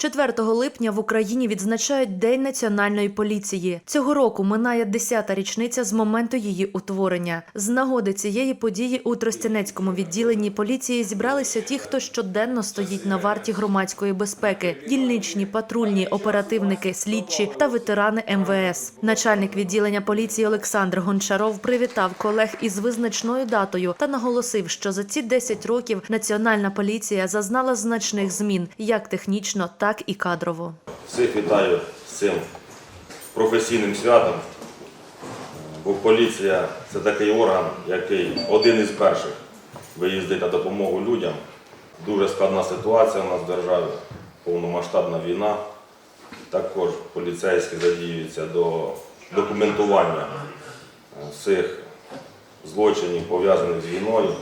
4 липня в Україні відзначають День національної поліції. Цього року минає 10-та річниця з моменту її утворення. З нагоди цієї події у Тростянецькому відділенні поліції зібралися ті, хто щоденно стоїть на варті громадської безпеки: дільничні, патрульні, оперативники, слідчі та ветерани МВС. Начальник відділення поліції Олександр Гончаров привітав колег із визначною датою та наголосив, що за ці 10 років національна поліція зазнала значних змін як технічно, так і кадрово. Всіх вітаю з цим професійним святом. Бо поліція це такий орган, який один із перших виїздить на допомогу людям. Дуже складна ситуація у нас в державі, повномасштабна війна. Також поліцейські задіюються до документування всіх злочинів, пов'язаних з війною.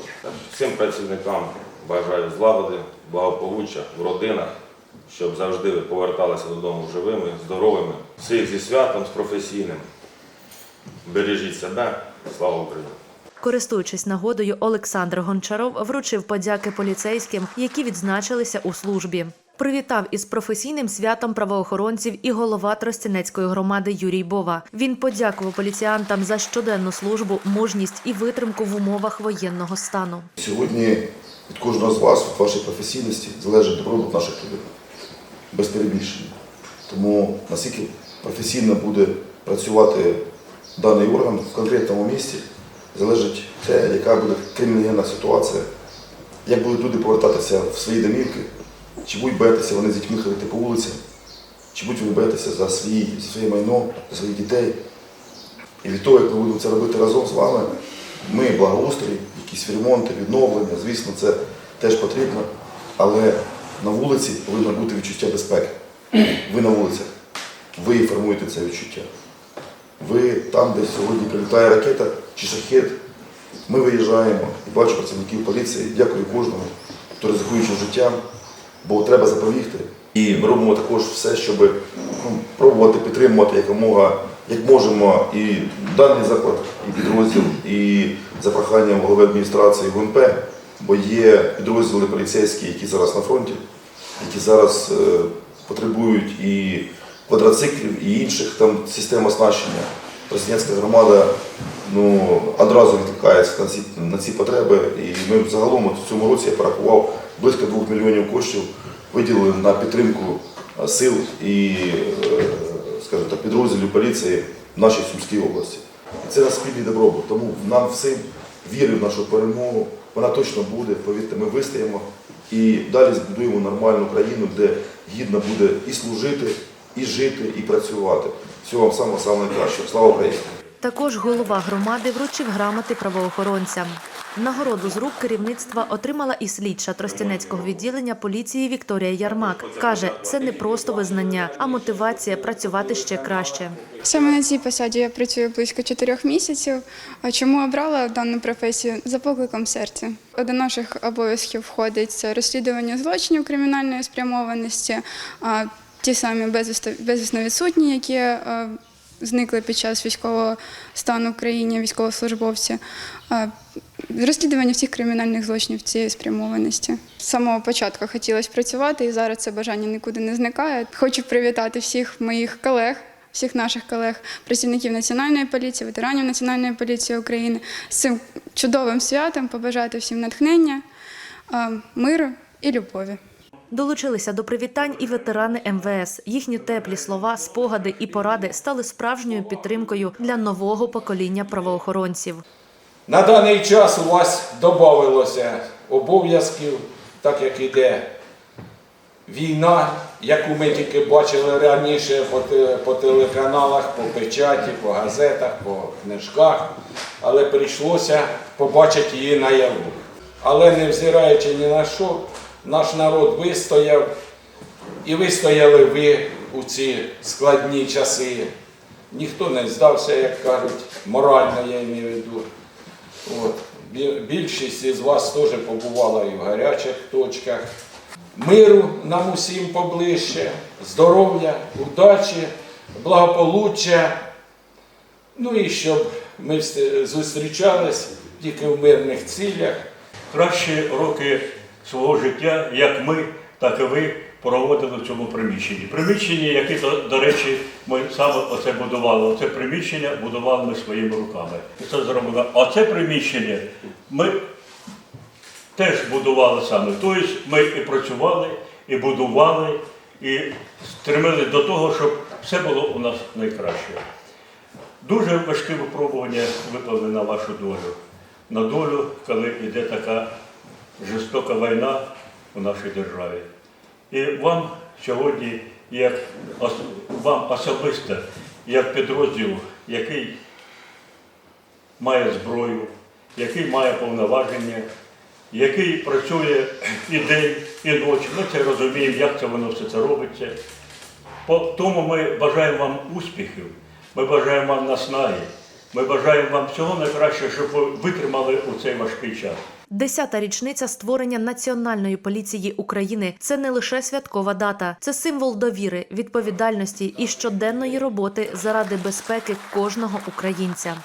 Всім працівникам бажаю злагоди, благополуччя в родинах, щоб завжди ви поверталися додому живими, здоровими. Всіх зі святом, з професійним. Бережіть себе. Слава Україні! Користуючись нагодою, Олександр Гончаров вручив подяки поліцейським, які відзначилися у службі. Привітав із професійним святом правоохоронців і голова Тростянецької громади Юрій Бова. Він подякував поліціянтам за щоденну службу, мужність і витримку в умовах воєнного стану. Сьогодні від кожного з вас, від вашої професійності, залежить добробут наших людей. Без перебільшення. Тому наскільки професійно буде працювати даний орган в конкретному місці, залежить те, яка буде кримінальна ситуація, як будуть люди повертатися в свої домівки, чи будуть боятися вони з дітьми ходити по вулицям, чи будуть вони боятися за, свої, за своє майно, за своїх дітей. І від того, як ми будемо це робити разом з вами, ми благоустрій, якісь ремонти, відновлення, звісно, це теж потрібно. Але на вулиці повинно бути відчуття безпеки. Ви на вулицях, ви формуєте це відчуття. Ви там, де сьогодні прилітає ракета чи шахет, ми виїжджаємо і бачу працівників поліції. Дякую кожному, хто ризикуючи життям, бо треба запобігти. І ми робимо також все, щоб ну, пробувати підтримувати якомога, як можемо, і даний заклад, і підрозділ, і за проханням голови адміністрації ГУНП, бо є підрозділи поліцейські, які зараз на фронті, які зараз е, потребують і квадроциклів, і інших там систем оснащення. Тростянецька громада ну, одразу відкликається на ці, на ці потреби. І ми загалом в цьому році я порахував близько 2 мільйонів коштів виділили на підтримку е, сил і е, скажімо так, підрозділів поліції в нашій Сумській області. І це наш спільний добробут. Тому нам всім віримо в нашу перемогу. Вона точно буде, повірте, ми вистоїмо і далі збудуємо нормальну країну, де гідно буде і служити, і жити, і працювати. Всього вам самого найкращого. Слава Україні! Також голова громади вручив грамоти правоохоронцям. Нагороду з рук керівництва отримала і слідча Тростянецького відділення поліції Вікторія Ярмак. Каже, це не просто визнання, а мотивація працювати ще краще. Саме на цій посаді я працюю близько чотирьох місяців. Чому обрала дану професію? За покликом серця. До наших обов'язків входить розслідування злочинів кримінальної спрямованості, а ті самі безвісно відсутні, які е, зникли під час військового стану в країні, військовослужбовці. Розслідування всіх кримінальних злочинів цієї спрямованості. З самого початку хотілося працювати, і зараз це бажання нікуди не зникає. Хочу привітати всіх моїх колег, всіх наших колег, працівників Національної поліції, ветеранів Національної поліції України з цим чудовим святом, побажати всім натхнення, е, миру і любові. Долучилися до привітань і ветерани МВС. Їхні теплі слова, спогади і поради стали справжньою підтримкою для нового покоління правоохоронців. На даний час у вас додалося обов'язків, так як іде війна, яку ми тільки бачили раніше по, телеканалах, по печаті, по газетах, по книжках, але прийшлося побачити її наяву. Але невзираючи ні на що, наш народ вистояв і вистояли ви у ці складні часи. Ніхто не здався, як кажуть, морально я маю в виду. От. Більшість із вас теж побувала і в гарячих точках. Миру нам усім поближче, здоров'я, удачі, благополуччя. Ну і щоб ми зустрічались тільки в мирних цілях. кращі роки свого життя, як ми, так і ви проводили в цьому приміщенні. Приміщення, яке, до, речі, ми саме оце будували. Оце приміщення будували ми своїми руками. І це зробили. А це приміщення ми теж будували саме. Тобто ми і працювали, і будували, і стремили до того, щоб все було у нас найкраще. Дуже важкі випробування випали на вашу долю. На долю, коли йде така жорстока війна у нашій державі. І вам сьогодні, як вам особисто, як підрозділ, який має зброю, який має повноваження, який працює і день, і ночі. Ми це розуміємо, як це воно все це робиться. Тому ми бажаємо вам успіхів, ми бажаємо вам наснаги, ми бажаємо вам всього найкращого, щоб ви витримали у цей важкий час. Десята річниця створення Національної поліції України це не лише святкова дата, це символ довіри, відповідальності і щоденної роботи заради безпеки кожного українця.